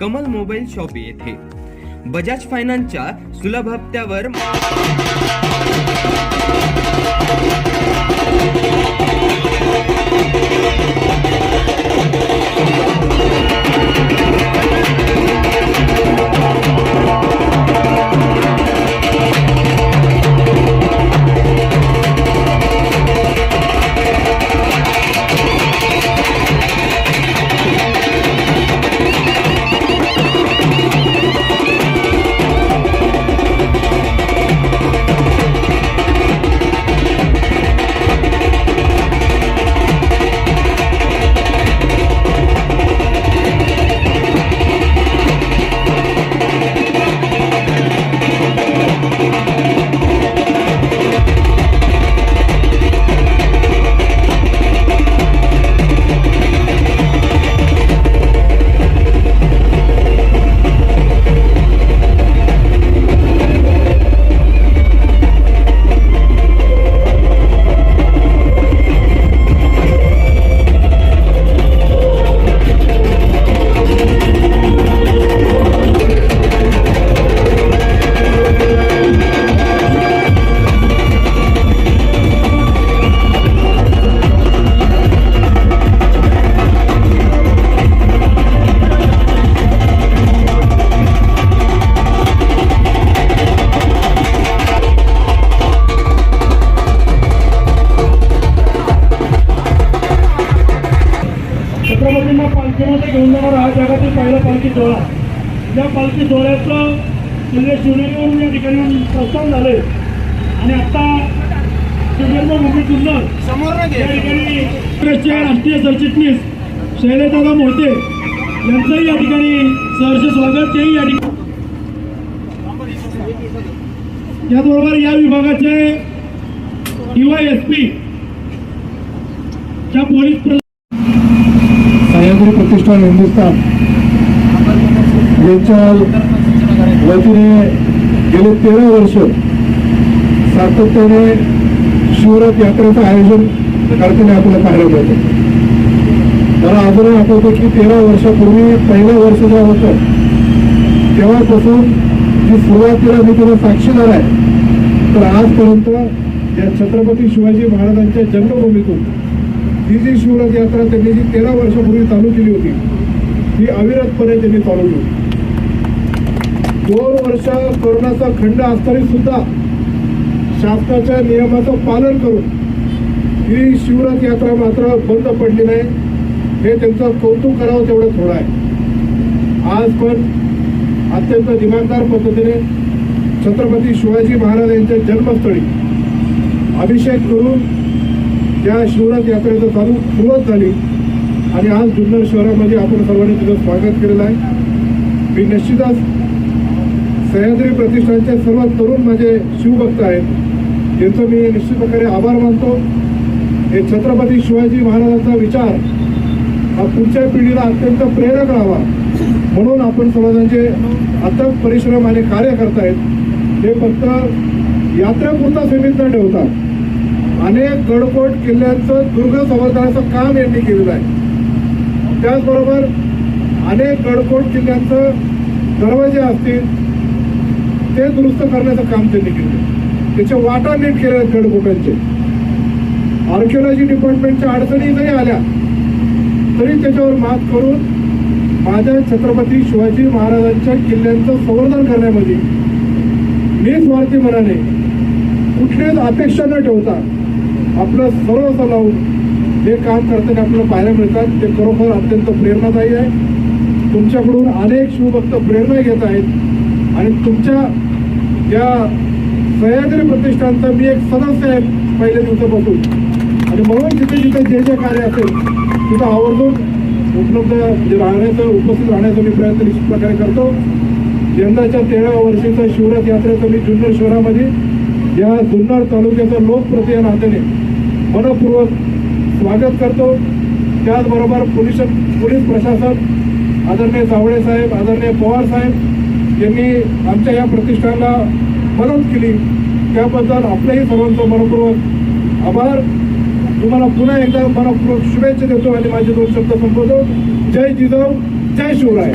Kamal mobile shop येथे. बजाज फायनान्सच्या सुलभ हप्त्यावर छत्रपतींना पालखीमध्ये घेऊन जाणार हा जगातील पहिला पालखी सोहळा. या पालखी सोहळ्याचं किल्ले शिवनेरीवरून या ठिकाणी प्रस्थान झाले आणि आता सुजन्मभूमी जुन्नर या ठिकाणी काँग्रेसचे राष्ट्रीय सरचिटणीस शैलेशदादा मोहिते यांचंही या ठिकाणी सहर्ष स्वागत. तेही या ठिकाणी याचबरोबर या विभागाचे डीवाय एस पी च्या पोलीस प्रतिष्ठान हिंदुस्थान यांच्या वतीने गेले तेरा वर्ष सातत्याने शिवरात यात्रेचं आयोजन करताना आपल्याला पाहायला मिळतं. मला अजूनही आठवतं की तेरा वर्षापूर्वी पहिलं वर्ष जेव्हा होतं तेव्हापासून जी सुरुवातीला मी त्याला साक्षीदार आहे तर आजपर्यंत या छत्रपती शिवाजी महाराजांच्या जन्मभूमीतून ही जी शिवराज यात्रा त्यांनी जी तेरा वर्षापूर्वी चालू केली होती ती अविरतपणे त्यांनी चालू केली. दोन वर्ष कोरोनाचा खंड असताना सुद्धा शासनाच्या नियमाचं पालन करून ही शिवराज यात्रा मात्र बंद पडली नाही. हे त्यांचं कौतुक करावं तेवढं थोडं आहे. आज पण अत्यंत दिमागदार पद्धतीने छत्रपती शिवाजी महाराज यांच्या जन्मस्थळी अभिषेक करून त्या शिवराज यात्रेचं चालू सुरुवात झाली. आणि आज जुन्नर शहरामध्ये आपण सर्वांनी तिचं स्वागत केलेलं आहे. मी निश्चितच सह्याद्री प्रतिष्ठानचे सर्व तरुण माझे शिवभक्त आहेत. त्यांचं मी निश्चित प्रकारे आभार मानतो. हे छत्रपती शिवाजी महाराजांचा विचार हा पुढच्या पिढीला अत्यंत प्रेरक राहावा. म्हणून आपण समाजाचे अथक परिश्रम आणि कार्य करतायत. हे फक्त यात्रेपुरता सीमित न ठेवतात अनेक गडकोट किल्ल्यांचं दुर्ग संवर्धनाचं काम यांनी केलेलं आहे. त्याचबरोबर अनेक गडकोट किल्ल्यांचं दरवाजे असतील ते दुरुस्त करण्याचं काम त्यांनी केलं त्याच्या वाटा नीट केले आहेत गडकोटांचे. आर्किओलॉजी डिपार्टमेंटच्या अडचणी जरी आल्या तरी त्याच्यावर मात करून माझ्या छत्रपती शिवाजी महाराजांच्या किल्ल्यांचं संवर्धन करण्यामध्ये निस्वार्थी मनाने कुठलीच अपेक्षा न ठेवता आपलं सर्वस्व लावून हे काम करताना आपल्याला पाहायला मिळतात ते खरोखर अत्यंत प्रेरणादायी आहे. तुमच्याकडून अनेक शिवभक्त प्रेरणा घेत आहेत. आणि तुमच्या या सह्याद्री प्रतिष्ठानचा मी एक सदस्य आहे पहिल्या दिवसापासून. आणि म्हणून जिथे जिथे जे जे कार्य असेल तिथं आवर्जून उपलब्ध म्हणजे राहण्याचं उपस्थित राहण्याचा मी प्रयत्न निश्चित प्रकारे करतो. यंदाच्या तेराव्या वर्षीचा शिवराज यात्रेचं मी जुन्नर शहरामध्ये या जुन्नर तालुक्याचा लोकप्रति या नात्याने मनपूर्वक स्वागत करतो. त्याचबरोबर पोलीस पोलीस प्रशासन आदरणीय जावळे साहेब आदरणीय पवार साहेब यांनी आमच्या या प्रतिष्ठानला मदत केली. त्याबद्दल आपल्याही सर्वांचं मनपूर्वक आभार. तुम्हाला पुन्हा एकदा मनपूर्वक शुभेच्छा देतो आणि माझे दोन शब्द संपवतो. जय जिजाऊ जय शिवराय.